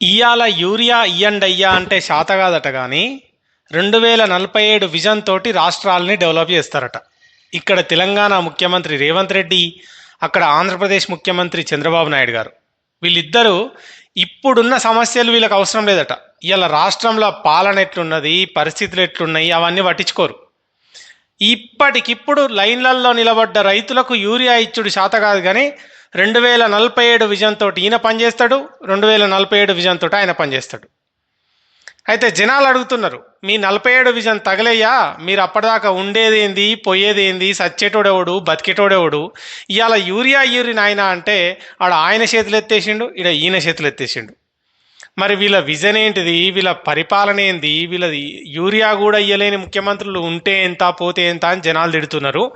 ఇయాల యూరియా ఇయ్యండయ్యా అంటే శాత కాదట కానీ రెండు వేల నలభై ఏడు విజన్ తోటి రాష్ట్రాలని డెవలప్ చేస్తారట. ఇక్కడ తెలంగాణ ముఖ్యమంత్రి రేవంత్ రెడ్డి అక్కడ ఆంధ్రప్రదేశ్ ముఖ్యమంత్రి చంద్రబాబు నాయుడు గారు. వీళ్ళిద్దరూ ఇప్పుడున్న సమస్యలు వీళ్ళకి అవసరం లేదట. ఇవాళ రాష్ట్రంలో పాలన ఎట్లున్నది పరిస్థితులు ఎట్లున్నాయి అవన్నీ పట్టించుకోరు. ఇప్పటికిప్పుడు లైన్లలో నిలబడ్డ రైతులకు యూరియా ఇచ్చుడు శాత కాదు కానీ రెండు వేల నలభై ఏడు విజన్ తోటి ఈయన పనిచేస్తాడు రెండు వేల నలభై ఏడు విజన్ ఆయన పనిచేస్తాడు. అయితే జనాలు అడుగుతున్నారు మీ నలభై ఏడు విజన్ తగలేయ్యా మీరు అప్పటిదాకా ఉండేదేంది పోయేదేంది సచ్చేటోడెవడు బతికేటోడెవడు ఇవాళ యూరియా యూరిన్ ఆయన అంటే ఆడ ఆయన చేతులు ఎత్తేసిండు ఈడ ఈయన చేతులు ఎత్తేసిండు. మరి వీళ్ళ విజన్ ఏంటిది వీళ్ళ పరిపాలన ఏంది వీళ్ళది యూరియా కూడా ఇయ్యలేని ముఖ్యమంత్రులు ఉంటే ఎంత పోతే ఎంత అని జనాలు తిడుతున్నారు.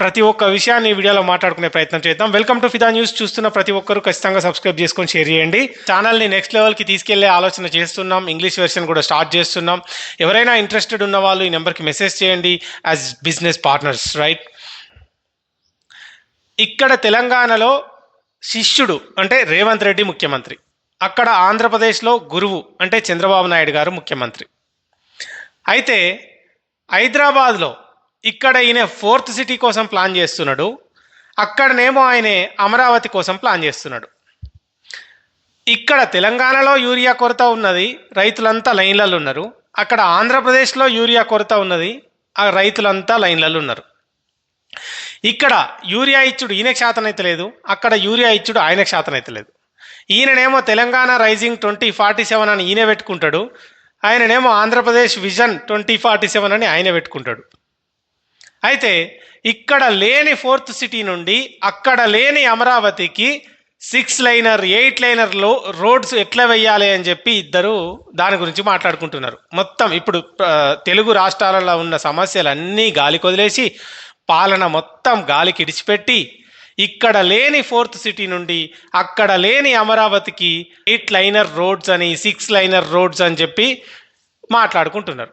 ప్రతి ఒక్క విషయాన్ని వీడియోలో మాట్లాడుకునే ప్రయత్నం చేద్దాం. వెల్కమ్ టు ఫిదా న్యూస్ చూస్తున్న ప్రతి ఒక్కరు ఖచ్చితంగా సబ్స్క్రైబ్ చేసుకొని షేర్ చేయండి. ఛానల్ని నెక్స్ట్ లెవెల్కి తీసుకెళ్ళే ఆలోచన చేస్తున్నాం. ఇంగ్లీష్ వెర్షన్ కూడా స్టార్ట్ చేస్తున్నాం. ఎవరైనా ఇంట్రెస్టెడ్ ఉన్న వాళ్ళు ఈ నెంబర్కి మెసేజ్ చేయండి. యాజ్ బిజినెస్ పార్ట్నర్స్ రైట్ ఇక్కడ తెలంగాణలో శిష్యుడు అంటే రేవంత్ రెడ్డి ముఖ్యమంత్రి. అక్కడ ఆంధ్రప్రదేశ్లో గురువు అంటే చంద్రబాబు నాయుడు గారు ముఖ్యమంత్రి. అయితే హైదరాబాద్లో ఇక్కడ ఈయన ఫోర్త్ సిటీ కోసం ప్లాన్ చేస్తున్నాడు. అక్కడనేమో ఆయన అమరావతి కోసం ప్లాన్ చేస్తున్నాడు. ఇక్కడ తెలంగాణలో యూరియా కొరత ఉన్నది రైతులంతా లైన్లలో ఉన్నారు. అక్కడ ఆంధ్రప్రదేశ్లో యూరియా కొరత ఉన్నది ఆ రైతులంతా లైన్లలో ఉన్నారు. ఇక్కడ యూరియా ఇచ్చుడు ఈయనకు శాతం అయితే లేదు అక్కడ యూరియా ఇచ్చుడు ఆయనకు శాతం అయితే లేదు. ఈయననేమో Telangana rising twenty forty seven అని ఈయన పెట్టుకుంటాడు. ఆయననేమో Andhra Pradesh vision twenty forty seven అని ఆయన పెట్టుకుంటాడు. అయితే ఇక్కడ లేని ఫోర్త్ సిటీ నుండి అక్కడ లేని అమరావతికి సిక్స్ లైనర్ ఎయిట్ లైనర్లో రోడ్స్ ఎట్లా వెయ్యాలి అని చెప్పి ఇద్దరు దాని గురించి మాట్లాడుకుంటున్నారు. మొత్తం ఇప్పుడు తెలుగు రాష్ట్రాలలో ఉన్న సమస్యలన్నీ గాలికి వదిలేసి పాలన మొత్తం గాలికి ఇడిచిపెట్టి ఇక్కడ లేని ఫోర్త్ సిటీ నుండి అక్కడ లేని అమరావతికి ఎయిట్ లైనర్ రోడ్స్ అని సిక్స్ లైనర్ రోడ్స్ అని చెప్పి మాట్లాడుకుంటున్నారు.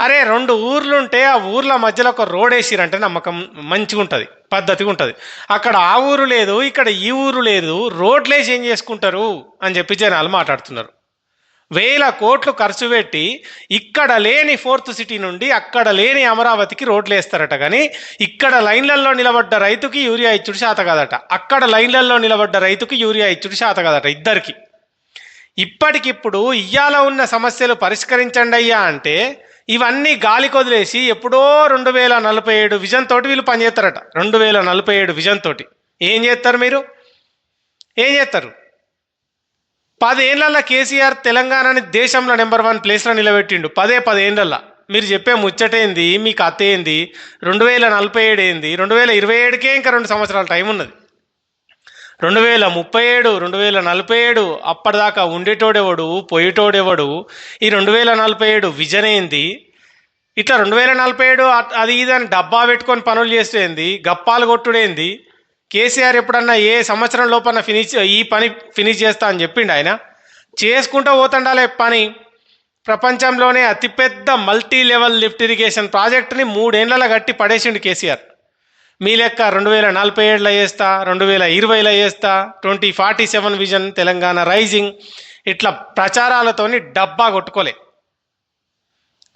అరే రెండు ఊర్లుంటే ఆ ఊర్ల మధ్యలో ఒక రోడ్ వేసిరంటే నమ్మకం మంచిగా ఉంటుంది పద్ధతిగా ఉంటుంది అక్కడ ఆ ఊరు లేదు ఇక్కడ ఈ ఊరు లేదు రోడ్లేసి ఏం చేసుకుంటారు అని చెప్పి జనాలు మాట్లాడుతున్నారు. వేల కోట్లు ఖర్చు పెట్టి ఇక్కడ లేని ఫోర్త్ సిటీ నుండి అక్కడ లేని అమరావతికి రోడ్లు వేస్తారట కానీ ఇక్కడ లైన్లలో నిలబడ్డ రైతుకి యూరియా ఇచ్చుడు శాత కాదట. అక్కడ లైన్లలో నిలబడ్డ రైతుకి యూరియా ఇచ్చుడు శాత కాదట ఇద్దరికి. ఇప్పటికిప్పుడు ఇయ్యాల ఉన్న సమస్యలు పరిష్కరించండి అయ్యా అంటే ఇవన్నీ గాలి కొదిలేసి ఎప్పుడో రెండు వేల నలభై ఏడు విజన్ తోటి వీళ్ళు పనిచేస్తారట రెండు వేల నలభై ఏడు విజన్ తోటి. ఏం చేస్తారు మీరు? ఏం చేస్తారు? పదేళ్ళలో కేసీఆర్ తెలంగాణని దేశంలో నెంబర్ వన్ ప్లేస్లో నిలబెట్టిండు. పదే పదేళ్ళలో మీరు చెప్పే ముచ్చటేంది మీ కథ ఏంది? రెండు వేల నలభై ఏడు ఏంది? రెండు వేల ఇరవై ఏడుకే ఇంకా రెండు సంవత్సరాల టైం ఉన్నది. రెండు వేల ముప్పై ఏడు రెండు వేల నలభై ఏడు అప్పటిదాకా ఉండేటోడెవడు పోయేటోడెవడు? ఈ రెండు వేల నలభై ఏడు విజన్ ఏంది ఇట్లా రెండు వేల నలభై ఏడు అది ఇది అని డబ్బా పెట్టుకొని పనులు చేసేంది గప్పాలు కొట్టుడేంది? కేసీఆర్ ఎప్పుడన్నా ఏ సంవత్సరం లోపల ఫినిష్ ఈ పని ఫినిష్ చేస్తా అని చెప్పిండు ఆయన? చేసుకుంటూ పోతుండాలే పని. ప్రపంచంలోనే అతిపెద్ద మల్టీ లెవెల్ లిఫ్ట్ ఇరిగేషన్ ప్రాజెక్టుని మూడేళ్ళలో కట్టి పడేసిండు కేసీఆర్. మీ లెక్క రెండు వేల నలభై ఏడులో వేస్తా రెండు వేల ఇరవైలో వేస్తా twenty forty seven vision Telangana rising. ఇట్లా ప్రచారాలతోని డబ్బా కొట్టుకోలే.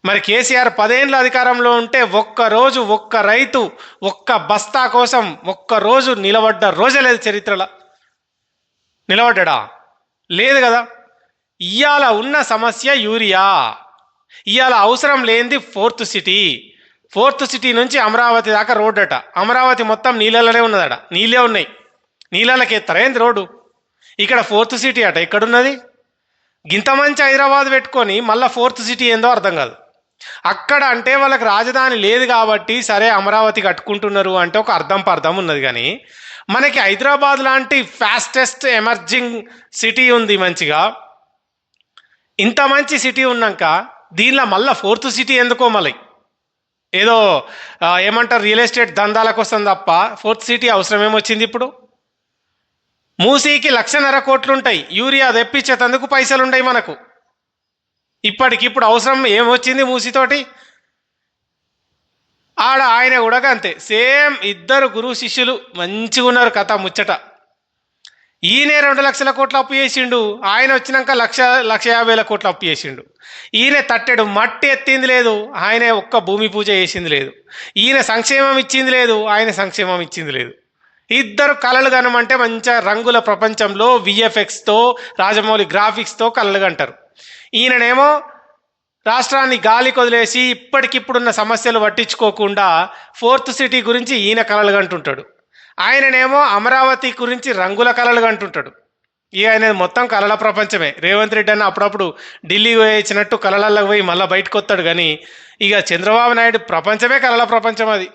మరి కేసీఆర్ పదేండ్ల అధికారంలో ఉంటే ఒక్క రోజు ఒక్క రైతు ఒక్క బస్తా కోసం ఒక్క రోజు నిలబడ్డ రోజే లేదు చరిత్రలో. నిలబడ్డా లేదు కదా. ఇవాళ ఉన్న సమస్య యూరియా. ఇవాళ అవసరం లేనిది ఫోర్త్ సిటీ. ఫోర్త్ సిటీ నుంచి అమరావతి దాకా రోడ్ అట. అమరావతి మొత్తం నీళ్ళలోనే ఉన్నదట. నీళ్ళే ఉన్నాయి. నీళ్ళకి ఎత్తారా. ఏంది రోడ్డు? ఇక్కడ ఫోర్త్ సిటీ అట. ఎక్కడున్నది? గింత మంచి హైదరాబాద్ పెట్టుకొని మళ్ళీ ఫోర్త్ సిటీ ఏందో అర్థం కాదు. అక్కడ అంటే వాళ్ళకి రాజధాని లేదు కాబట్టి సరే అమరావతి కట్టుకుంటున్నారు అంటే ఒక అర్థం పర్థం ఉన్నది కానీ మనకి హైదరాబాద్ లాంటి ఫాస్టెస్ట్ ఎమర్జింగ్ సిటీ ఉంది మంచిగా. ఇంత మంచి సిటీ ఉన్నాక దీనిలో మళ్ళీ ఫోర్త్ సిటీ ఎందుకో మళ్ళీ? ఏదో ఏమంటారు రియల్ ఎస్టేట్ దందాల కోసం తప్ప ఫోర్త్ సిటీ అవసరం ఏమొచ్చింది ఇప్పుడు? మూసీకి లక్షన్నర కోట్లుంటాయి. యూరియా తెప్పించేటందుకు పైసలు ఉంటాయి మనకు ఇప్పటికిప్పుడు అవసరం ఏమొచ్చింది మూసీతోటి? ఆడ ఆయన కూడా అంతే. సేమ్ ఇద్దరు గురువు శిష్యులు మంచిగా ఉన్నారు కథ ముచ్చట. ఈయనే రెండు లక్షల కోట్ల అప్పు చేసిండు. ఆయన వచ్చినాక లక్ష లక్ష యాభై వేల కోట్ల అప్పు చేసిండు. ఈయన తట్టెడు మట్టి ఎత్తింది లేదు. ఆయన ఒక్క భూమి పూజ చేసింది లేదు. ఈయన సంక్షేమం ఇచ్చింది లేదు. ఆయన సంక్షేమం ఇచ్చింది లేదు. ఇద్దరు కళలు కనమంటే మంచిగా రంగుల ప్రపంచంలో విఎఫ్ఎక్స్తో రాజమౌళి గ్రాఫిక్స్తో కళలు కంటారు. ఈయననేమో రాష్ట్రాన్ని గాలి కొదిలేసి ఇప్పటికిప్పుడున్న సమస్యలు పట్టించుకోకుండా ఫోర్త్ సిటీ గురించి ఈయన కళలు కంటుంటాడు. ఆయననేమో అమరావతి గురించి రంగుల కళలుగా అంటుంటాడు ఇక ఆయన మొత్తం కళల ప్రపంచమే. రేవంత్ రెడ్డి అన్న అప్పుడప్పుడు ఢిల్లీ పోయించినట్టు కళలలోకి పోయి మళ్ళీ బయటకు వస్తాడు కానీ ఇక చంద్రబాబు నాయుడు ప్రపంచమే కళల ప్రపంచం అది.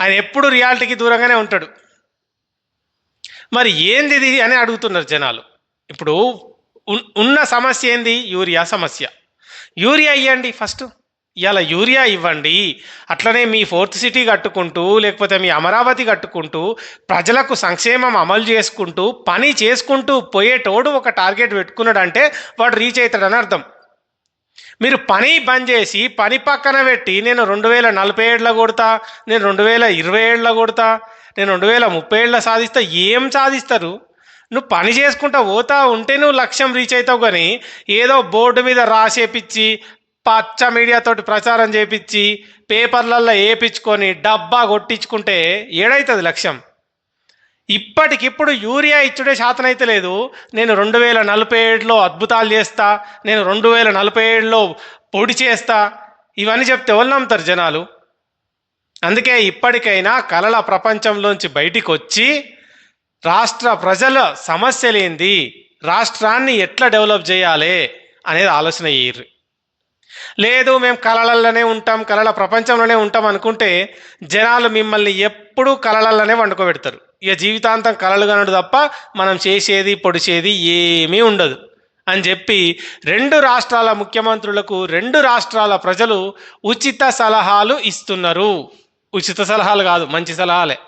ఆయన ఎప్పుడు రియాలిటీకి దూరంగానే ఉంటాడు. మరి ఏంది ఇది అని అడుగుతున్నారు జనాలు. ఇప్పుడు ఉన్- ఉన్న సమస్య ఏంది? యూరియా సమస్య. యూరియా ఇవ్వండి ఫస్ట్. ఇలా యూరియా ఇవ్వండి అట్లనే మీ ఫోర్త్ సిటీ కట్టుకుంటూ లేకపోతే మీ అమరావతి కట్టుకుంటూ ప్రజలకు సంక్షేమం అమలు చేసుకుంటూ పని చేసుకుంటూ పోయేటోడు ఒక టార్గెట్ పెట్టుకున్నాడంటే వాడు రీచ్ అవుతాడని అర్థం. మీరు పని బంద్ చేసి పని పక్కన పెట్టి నేను రెండు వేల నలభై ఏళ్ళ కొడతా నేను రెండు వేల ఇరవై ఏళ్ళ కొడతా నేను రెండు వేల ముప్పై ఏళ్ళ సాధిస్తా ఏం సాధిస్తారు? నువ్వు పని చేసుకుంటా పోతా ఉంటే నువ్వు లక్ష్యం రీచ్ అవుతావు కానీ ఏదో బోర్డు మీద రాసేపిచ్చి పచ్చ మీడియాతోటి ప్రచారం చేపించి పేపర్లల్లో వేపించుకొని డబ్బా కొట్టించుకుంటే ఏడవుతుంది లక్ష్యం. ఇప్పటికిప్పుడు యూరియా ఇచ్చుడే శాతం అయితే లేదు. నేను రెండు వేల నలభై ఏడులో అద్భుతాలు చేస్తా నేను రెండు వేల నలభై ఏడులో పొడి చేస్తా ఇవన్నీ చెప్తే ఎవరు నమ్ముతారు జనాలు? అందుకే ఇప్పటికైనా కళల ప్రపంచంలోంచి బయటికి వచ్చి రాష్ట్ర ప్రజల సమస్యలేంది? రాష్ట్రాన్ని ఎట్లా డెవలప్ చేయాలి అనేది ఆలోచన చేయర్రి లేదు మేము కళలలోనే ఉంటాం కళల ప్రపంచంలోనే ఉంటాం అనుకుంటే జనాలు మిమ్మల్ని ఎప్పుడూ కళలలోనే వండుకోబెడతారు. ఇక జీవితాంతం కళలు కనడు తప్ప మనం చేసేది పొడిచేది ఏమీ ఉండదు. అని చెప్పి రెండు రాష్ట్రాల ముఖ్యమంత్రులకు రెండు రాష్ట్రాల ప్రజలు ఉచిత సలహాలు ఇస్తున్నారు. ఉచిత సలహాలు కాదు మంచి సలహాలే.